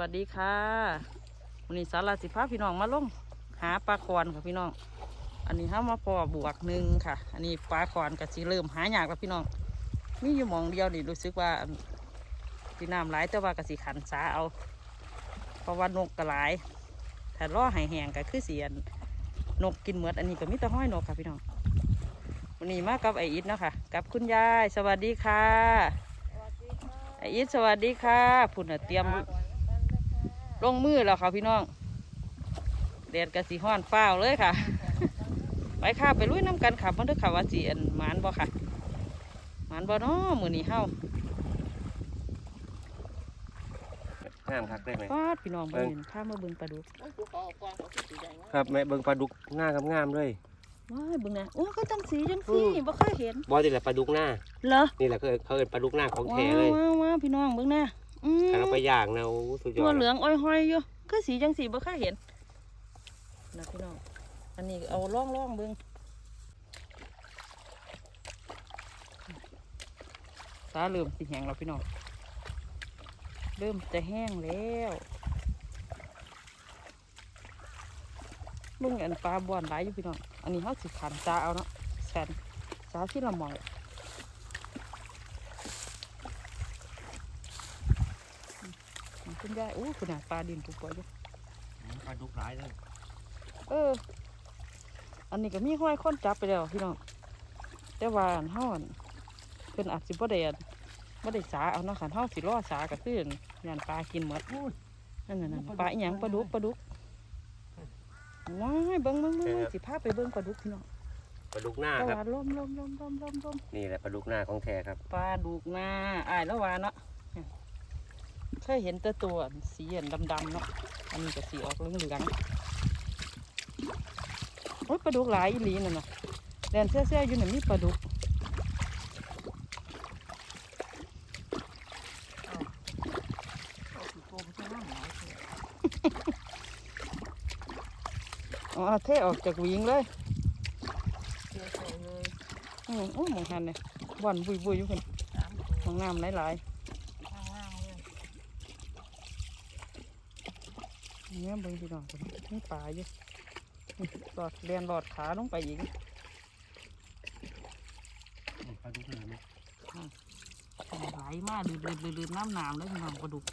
วัสดีค่ะวันนี้สาราสิพาพี่น้องมาลงหาปลาคอนค่ะพี่น้อง อันนี้ห้ามาพอบวกหนึ่งค่ะ อันนี้ปลาคอนก็สิเริ่มหายากแล้วพี่น้องมีอยู่มองเดียวนี่รู้สึกว่าที่น้ำไหลายแต่ว่ากสิขันสาเอา เพราะว่านกกระหลายถ้าล่อใหายแหงก็คือเสียนนกกินเหมือดอันนี้ก็มีแต่ห้อยนกค่ะพี่น้องวันนี้มากับไออิดเนาะค่ะกับคุณยายสวัสดีค่ะไออิดสวัสดีค่ะพุ่นเตรียม ลงมือแล้วค่ะพี่น้องแดดกะสีห้อนฟ้าวเลยค่ะ ไปค่ะไปลุยน้ำกันค่ะมันเด้อค่ะว่าจีอันหมานบ่ค่ะหมานบ่เนาะมือนี้เฮางามคักได้ไหมฟาดพี่น้องเบิ่งพามาเบิ่งปลาดุกครับแม่เบิ่งปลาดุกหน้างามๆเลยว้ายเบิ่งนะโอ้ก็จังสีจังสีบ่เคยเห็นบอนี่แหละปลาดุกหน้าเหรอนี่แหละเขาเอิ้นเขาเอิ้นปลาดุกหน้าของว้าแท้วเลยว้าวว้าวพี่น้องเบิ่งนะ อืมถ้าเราไปย่างนะโอ้สุดยอตัวดเหลืองอ้อยห้อยอยู่คือสีจังสีบ่เคยเห็นนะพี่น้องอันนี้เอาล่องล่องๆเบิ่งตาเริ่มสิแห้งแล้วพี่น้องเริ่มจะแห้งแล้วเบิ่งอันปลาบ่อนหลายอยู่พี่น้องอันนี้เขาสิขันจาเอาเนาะแสนจาที่ละหมองอืม คุณยายอู้คุณน่ะปลาดินปุกปอยอยู่ปลาดุกหลายเลยเออ อันนี้ก็มีห้อยค้นจับไปแล้วพี่น้องแต่ว่าอันเฮาอั่นเพิ่นอาจสิบ่ได้อั่นบ่ได้สาเอาเนาะคันเฮาสิรอสาก็คืออั่นย่านปลากินหมดนั่นน่ะนั่นปลาอีหยังปลาดุกปลาดุกว้ายเบิ่งเบิ่งเบิ่งเบิ่งสิพาไปเบิ่งปลาดุกพี่น้องปลาดุกหน้าแต่ครับว่าลมลมลมลมลมลมนี่แหละปลาดุกหน้าของแท้ครับปลาดุกนาอ้ายแล้วว่าเนาะ เนี่ยเคยเห็นแต่ตัวอันสีอันดำๆเนาะ อันนี้ก็สีออกเหลืองๆโอ้ยปลาดุกหลายอีหลีนั่นน่ะแดนเสี้ยๆอยู่นั่นมีปลาดุกอ๋อเทออกจากหวิงเลยอืมโอ้ยหมองหันเนี่ยบ่อนบุยบุยๆอยู่คนมองงามหลายๆ เนี่ยเบิ่งพี่น้องคนนี่ป่าอยู่นี่หลอดเรียนหลอดขาลงไปอีกปลาดุกหน้าไหมไหลมากลืดลืดลืดน้ำหนามเลยพี่น้องปลาดุก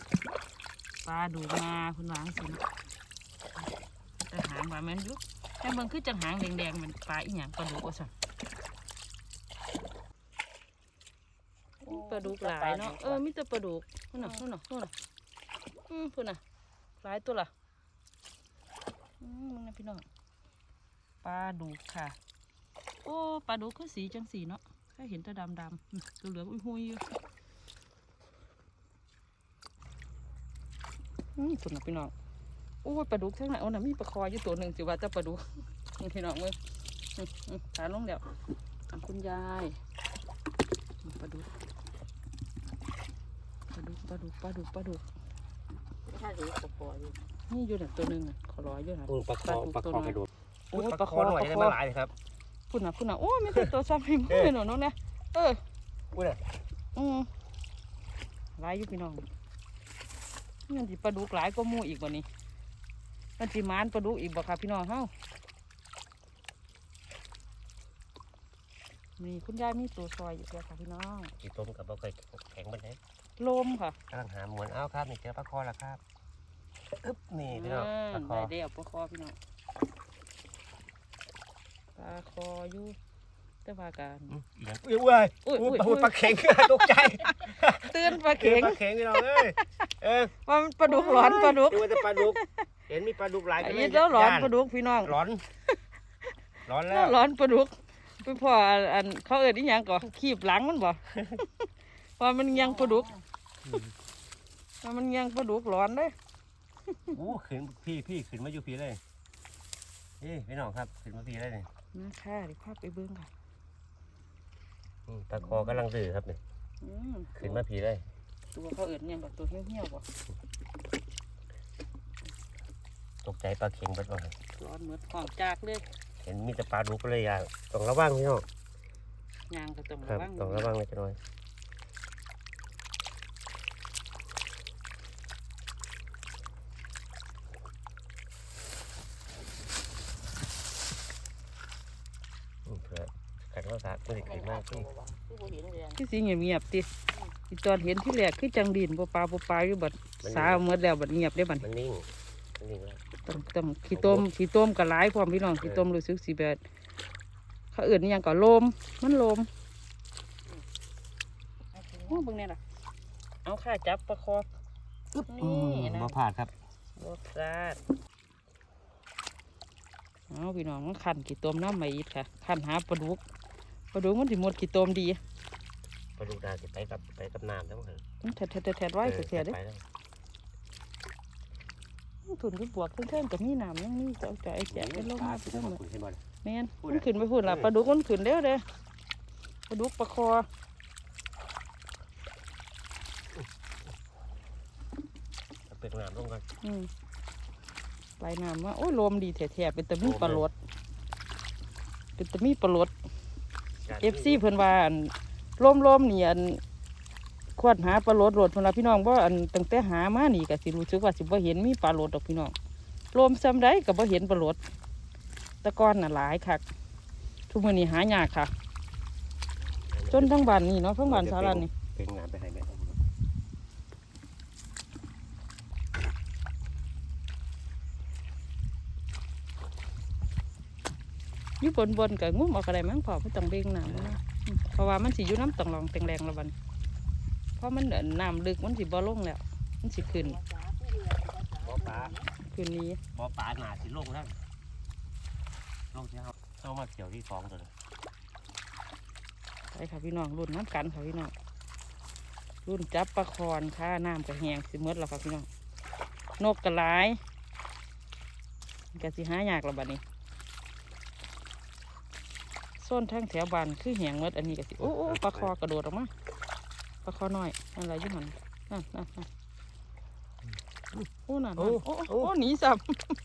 ปลาดุกมาคุณวางสิเนาะแต่หางว่าแม่นอยุกแต่เบิ่งคือจังหางแดงๆมันปลาอีหยังปลาดุกว่าสั่นปลาดุกหลายเนาะเออมีแต่ปลาดุกนู่นน่ะนู่นน่ะนู่นน่ะอืมพูนน่ะหลายตัวล่ะอื มึงนะพี่น้องปลาดุกค่ะ โอ้ปลาดุกคือสีจังสีเนาะแค่เห็นแต่ดำดำตัวเหลืองอุ้ยหุยอยู่อืมพูนน่ะพี่น้องโอ้ปลาดุกทั้งนั้นโอ้น่ะมีปลาคออยู่ตัวหนึ่งสิว่าจะปลาดุกพี่น้องเว้ยอืมอืมขาลงแล้วทำคุณยายปลาดุกปลาดุกปลาดุกปลาดุกปลาดุกถ้าดูกระปอย นี่อยู่หนึ่งตัวหนึ่งอะขอร้อยอยู่นะโอ้ปลาคอปลาคอตัวกน้ระโดดโอ้ยปปลาลาคคออหน่อยปลาได้คมาอหลายเลยครับพุ่นน่ะพุ่นน่ะโอ้ยไม่ใช่ตัวซ้ำให้มือหนูน้องเนี่ยเอออุ้ยน่ะอืมหลายอยู่พี่น้องนี่สิปลาดุกหลายก็มู่อีกวันนี้มันสิมานปลาดุกอีกบ่ค่ะพี่น้องเฮานี่คุณยายมีตัวซอยอยู่แล้วค่ะพี่น้องสีต้มกับปลาไก่แข็งบันไดลมค่ะกำลังหาหมวนเอาครับนี่เจอปลาคอแล้วครับ อึ๊บนี่พี่น้องปลาคอได้เดียวปลาคอพี่น้องปลาคออยู่แต่ว่ากันอืมอีกอย่างอุ้ยอุ้ยอุ้ยอุ้อุ้ยยปลาเข็งตกใจเตือนปลาเข็งปลาเข็งพี่น้องเอ้ยเออว่ามันปลาดุกร้อนปลาดุกดูว่าจะปลาดุกเห็นมีปลาดุกหลายไอ้ก็ยี่เยแล้วร้อนย่ปลาดุกพี่น้องร้อนร้อนแล้แล้ววร้อนปลาดุกไปพออันเขาเอิ้นอีหยังก่อขีบหลังมันบ่ว่ามันยังปลาดุกว่ามันยังปลาดุกร้อนเลยโอ้ขึ้นพี่พี่ขึ้นมาอยู่พี่เลยนี่พี่น้องครับขึ้นมาพี่เลยนี่นะค่ะเดี๋ยวพาไปเบิ่งค่ะอืมปลาคอกำลังดื้อครับนี่อืมขึ้นมาพี่เลย ตัวเขาเอิ้นหยังก่อตัวเหี่ยวๆบ่ตกใจปลาเข็งเบัดว่าร้อนเหมือนของจากเลยเห็นมีแต่ปลาดุกเลยอยากต้องระวังพี่น้องยางก็ต้องคระรับวังต้องระวังเลยจะน้อย ได้ขึ้นมาพี่คือบ่เห็นเลยที่สิเงียบๆติอีตอนเห็นที่แรกคือจังดินบ่ปลาบ่ปลาอยู่บัดสาวหมดแล้วบัดเงียบได้บัดมันนิ่งมันนิ่งแล้วต้องต้องขี้ต้มขี้ต้มก็หลายพร้อมพี่น้องขี้ต้มรู้สึกสิแบบเขาเอื่นอหยังก็โลมมันโลมโอ้เบิ่งแน่ล่ะเอาค่าจับประคอบนี่นะบ่พลาดครับบ่พลาดเอาพี่น้องมันขันขี้ต้มน้ำใหม่อีกค่ะขันหาปลาดุก ปลาดุกมันสิหมดขี้ต้มดีปลาดุกดาสิไปกับไปกับน้ำแล้วเหรอมันแทดๆๆๆไว้เสียๆเด้ไปแล้วถุนไปบวกเพิ่นๆกับมีน้ำยังมีเจ้าจ่อยแจกเป็นลงมาไปทั้งหมดเห็นบ่แม่นพูดมันอะขึ้นไปพูดล่ะเออปลาดุกมันขึ้นเร็วเด้อปลาดุกปลาคอเอาเปลือกน้ำลงกันอืมปลายน้ำว่าโอ้ยลมดีแท้ๆเป็นตะมีปลาลดเป็นตะมีปลาลด เอฟซีเพิ่นว่าอันล่มลมนี่อันควดหาปลาโลดโหลดพิ่นละพี่น้องบ่อันตั้งแต่หามานี่ก็สิรู้สึกว่าสิบ่เห็นมีปลาลดดอกพี่น้องลมซ้ำไดก็บ่เห็นปลาโลดตะก้อนน่ะหลายคักทุกมื้อนี้หายากค่ะ จนทั้งบ้านนี่เนาะทั้งบ้านสารันนี่เป็นงานไปให้แม่ อยู่บนบนๆกับงุ้มเอากระไดมั้งพอเพื่อต้องเบ่งน้ำมันนะอืมเพราะว่ามันสิอยู่น้ำตองรองแตงแรงและบัดนเพราะมันเดินน้ำลึกมันสิบ่ลงแล้ว มันสิขึ้นบ่ปลาขึ้นนี้บ่ปลาหนาสิลงแล้วลงสิครับต้องมาเกี่ยวที่ฟองตัวนี้ไปค่ะพี่น้องรุ่นน้ำกันค่ะพี่น้องรุ่นจับปลาคอนค่ะน้ำกระแหงสิหมดแล้วค่ะพี่น้องนกกระไลายกะสิหายากและบัดนี้ ส้นทั้งแถวบ้านคือแหงหมดอันนี้กะสิโอ้โอ้ปลาคอกระโดดออกมาปลาคอน้อยอะไรอยู่หันนั่นนั่นนั่นโอ้นั่นนั่นโอ้โอ้โอ้หนีสับ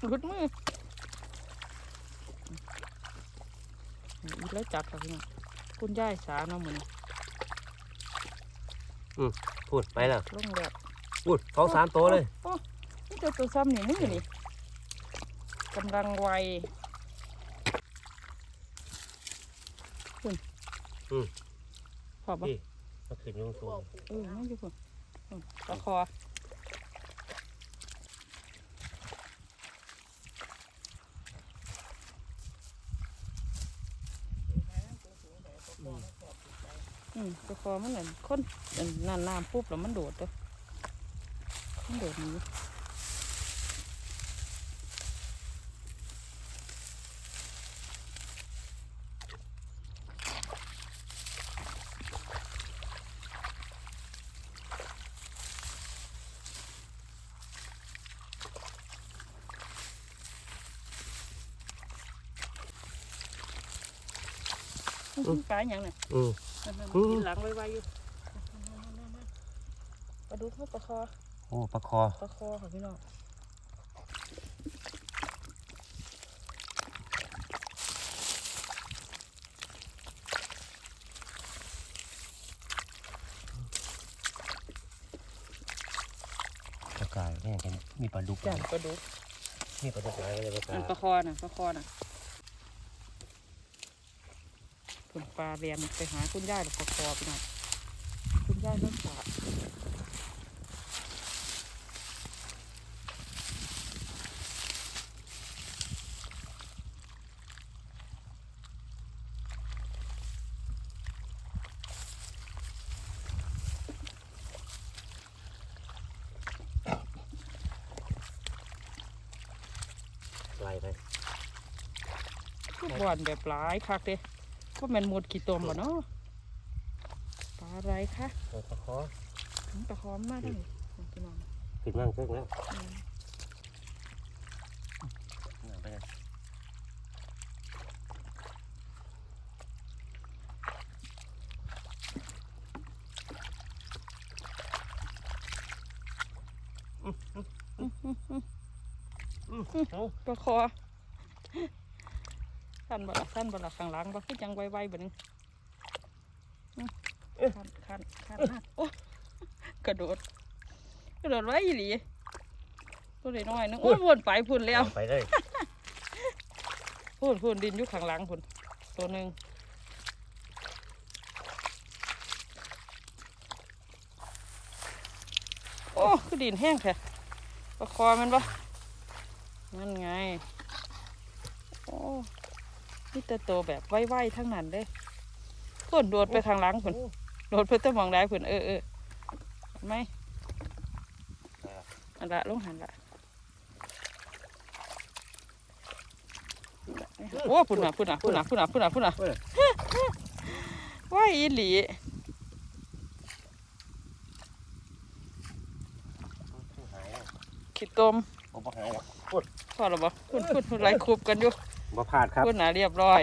หลุดมืออีกแล้วจับค่ะพี่น้องคุณย่ายสาเนาะมือนี้พูดไปแล้วลงแล้วพูดท้องสามตัวเลยโอ้นี่ตัวตัวซ้ำนี่มือนี่กำลังไว คุณพอปะพี่มาขึ้นอยุ่งสูงเออนั่นอยู่คุณอืมปลาคออืมปลาคอมันเหมือนคนอันนั่นน้ำปุ๊บแล้วมันโดดตัวมันโดดหนี้ ปลาอย่างน่ะอืมนั่นๆอืมกินหลังไวๆอยู่ปลาดุกเขาปลาคอโอ้ปลาคอปลาคอค่ะพี่น้องปลากายเนี่ยเห็นมีปลาดุกจ้าปลาดุกมีปลาดุกหลายเลยปลาอันกาปลาคอน่ะปลาคอน่ะ คุณปลาเรียนไปหาคุณย่าหรือปลาคอพี่น้องคุณย่าต้องปลาไล่ไปทุกบ่อนแบบหลายคักเด้ ก็แมันหมดกี่ตัวบ่เนาะปลาอะไรคะโอ้ปลาคออืมปลาคอมมากเลยพี่น้องขึ้นมั่งเพิ่งแล้วอืมเอาไปเลยอืมเอาปลาคอ สั้นบ่ละขั้นบ่ละข้างหลังบ่คือจังไวๆบ่นึงขันขันขันโอ้กระโดดกระโดดไว้อีหลีตัวเล็กน้อยนึงโอ้วนไปพุ่นแล้วไปเลยพุ่นพุ่นดินอยู่ข้างหลังพุ่นตัวหนึ่งโอ้คือดินแห้งแท้ประคอมันปะ นี่แต่โตวแบบไวๆทั้งนั้นเลยพ่นโดดไปข้างหลังผนโดดไปแตะมองได้ผนเออเออเห็นไหมอันละลงหันละโอ้พุ่นอะพุ่นอะพุ่นอะพุ่นอะพุ่นอะพุ่นอะเว้ยว่ายอีหลีหายแล้วขี้ต้มบ่บ่หายแล้วพอแล้วบ่พุ่นพุ่นพุ่นไล่คุบกันอยู่ บ่พลาดครับพุ่นหนาเรียบร้อย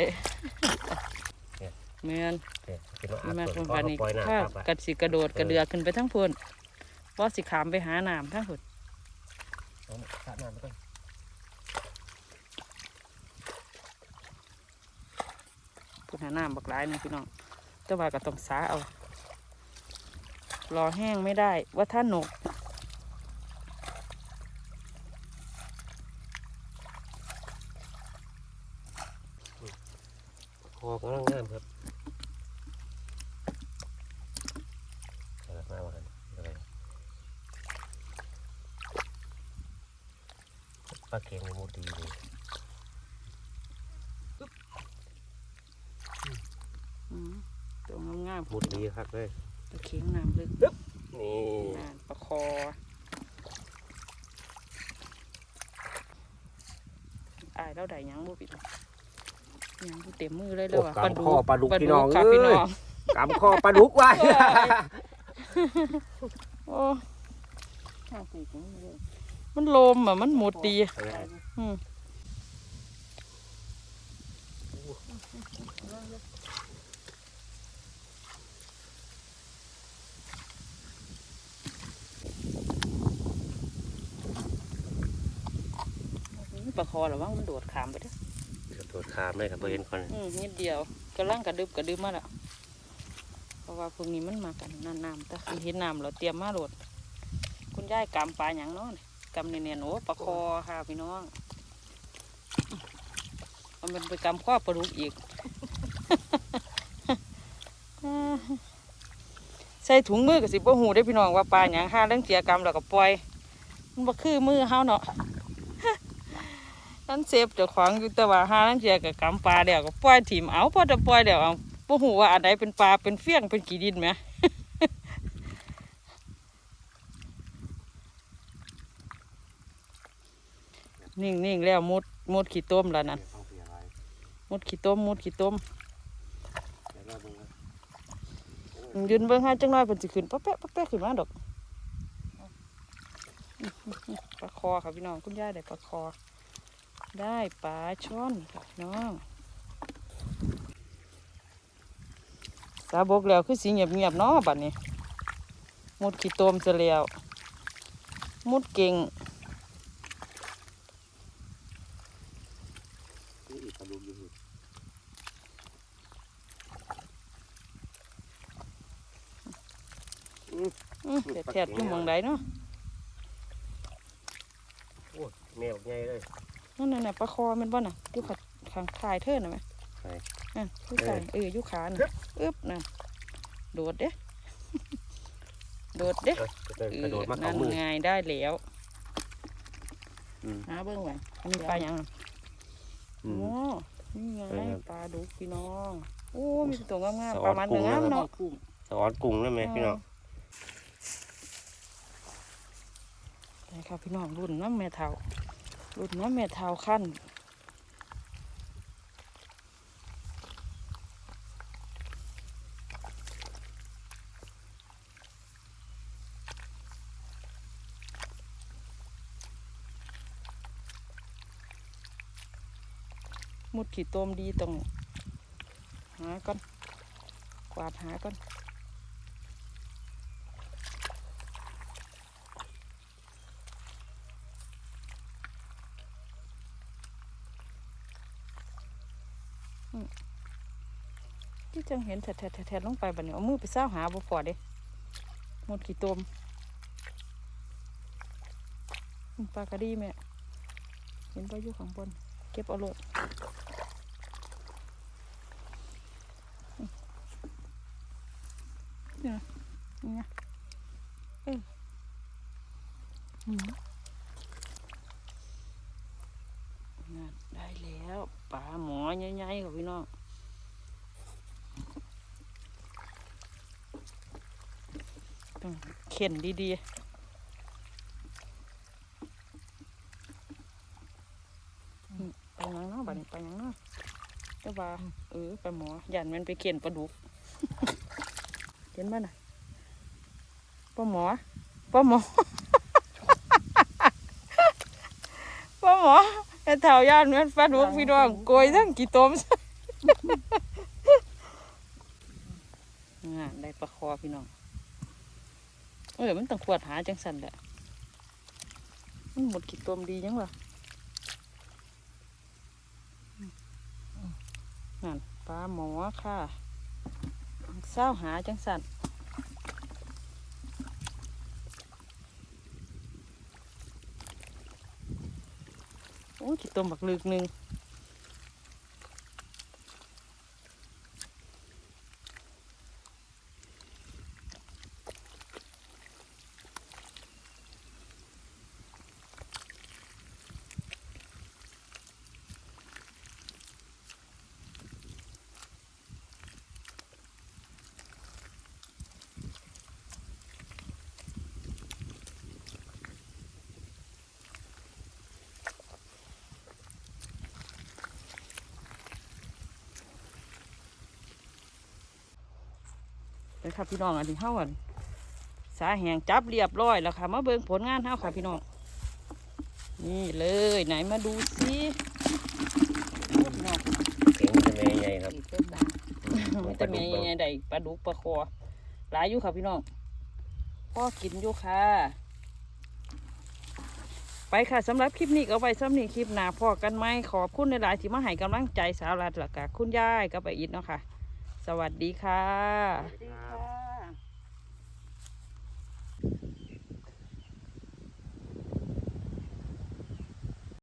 เนี่ยเมือนโอเคกินมานี่มาอาบตรงก่กัอนนนี่ปล่อยน้ำถ้าครับกัดสิกระโดดกระเดือกขึ้นไปทั้งพุ่นว่าสิขามไปหาน้ำทั้งพุ่นเอาสาดน้ำไปก่อนพุ่นหาน้ำบักหลายนี่พี่น้องแต่ว่าก็ต้องสาเอา รอแห้งไม่ได้ว่าถ้าหนก อกำลังงามครับเอาละมาว่ากันอะไรปลาเค็งมูดีเลยอืมตัวงามๆมูดีครับเลยตะเข็งน้ำลึกนี่นานประคออายเราได้หยังบ่พี่น้องห ยังบ่เต็มมือเลยเลยโอ้ว่ะกำคอปลาดุกพี่น้องค่ะเอ้พี่น้ยองกำคอปลาดุกไว้ โอ้ข้างปีกนี่เลยมันโลมอะมันหมดดีอืมประคอหรอว่ามันโดดขามไปเด้อกระ โดดขามเลยครับเพื่อนคนอืมนิดเดียวกำลังกระดึบกระดึบมาแล้วเพราะว่าพวกนี้มันมากันน้ำน้ำแต่คันเห็นน้ำเราเตรียมมาโหลด คุณยายกำปลาอย่างเน้อนกำเนียนๆโอ้ปลาคอค่ะพี่น้องมันเป็นไปกำข้อปลาดุกอีกใส่ถุงมือกับสิบ่หูได้พี่น้องว่าปลาอย่างห้าเรื่องเสียกรรมแล้วก็ปล่อย มันบ่คือมือเฮาเนาะ นั่นเซฟเจ้าของอยู่แต่ว่าหาเรื่องเสียกับกำปลาเดี๋ยวก็ปล่อยถิ่มเอาพอจะปล่อยเดี๋ยวเอาบ่หูว่าอันใดเป็นปลาเป็นเฟี้ยงเป็นกี่ดินไหมนิ่งนิ่งแล้วมุดมุดขี้ต้มแล้วนั่นมุดขี้ต้มมุดขี้ต้มยืนเบิ่งให้จังน้อยเพิ่นสิขึ้นป๊ะแป๊ะป๊ะแป๊ะขึ้นมาดอกปลาคอค่ะพี่น้องคุณยายได้ปลาคอ ได้ปลาช่อนค่ะพี่น้องสาบกแล้วคือสีเงียบเงียบๆเนาะบัดนี้ มุดขี้ต้มจะแล้ว มุดเก่งเด็ดแทดอยู่หมองใดเนาะโอ้แมวใหญ่เลย นั่นน่ะน่ะปลาคอแมันบ่น่ะอยู่ขัดข้างคายเทินน่ะไหมใช่อะอยู่คายเอออยู่ขาน่ะอึ๊บน่ะโดดเด้โดดเด้เออกระโดดมานั่เข้านมือไงได้แล้วอืมหาเบิ่งไว้อันนี้ปลาหยังอืโอ้มนี่ไงไปครับปลาดุกพี่น้องโอ้มีตัวงามสะๆอปอนระมาณกุ้หนึ่งงงามนะครับเนาะกุ้งสะออนกุ้งนั่นไหมพี่น้องได้ครับพี่น้องรุ่นน้ำแม่เทา รุ่นน้ำแม่เทาขั้นมุดขี่ต้มดีตรงหาก่อนกวาดหาก่อน ที่จังเห็นแถดๆแถดลงไปบัดนี้เอามือไปเศร้าหาบ่พอเด้หมดกี่ตมอืมปลากระดีแม่เห็นปลาอยู่ข้างบน เก็บเอาโลดอืมเนี่ยนี่นะเออ นั่นได้แล้วปลาหมอใหญ่ๆค่ะพี่น้องต้องเข็นดีๆอืมไปยังเนาะบัดนี้ไปยังเนาะเจ้าบ่าเออไปหมอยันมันไปเข็นปลาดุกเห็นบ้าน่ะป้าหมอป้าหมอป้าหมอ ไอ้เท่าย่านแม่นปลาดุกพี่น้องโกยทั้งกี่ต้มงานได้ปลาคอพี่น้องเอ้ยมันต้องขวดหาจังสันแหละมันหมดกี่ต้มดียังวะงานปลาหมอค่ะเศร้าหาจังสัน โอ้ยกี่ต้มบักลึกหนึ่ง เลยค่ะพี่น้องอันนี้เฮาอันสาแหงจับเรียบร้อยแล้วค่ะมาเบิ่งผลงานเฮาค่ะพี่น้องนี่เลยไหนมาดูสิพี่น้องเก่งจะไม่ใหญ่ครับอีกเป็นบามันจะมีไงใดปลาดุกปลาคอหลายอยู่ค่ะพี่น้องพ่อกินอยู่ค่ะ ไปค่ะสำหรับคลิปนี้ก็เอาไปสำหรับนี้คลิปหน้าพ่อกันไหมขอบคุณในหลายๆที่มาให้กำลังใจสาวรัดหลักกะคุณยายกับไปอิดเนาะค่ะ สวัสดีค่ะสวัสดีค่ะ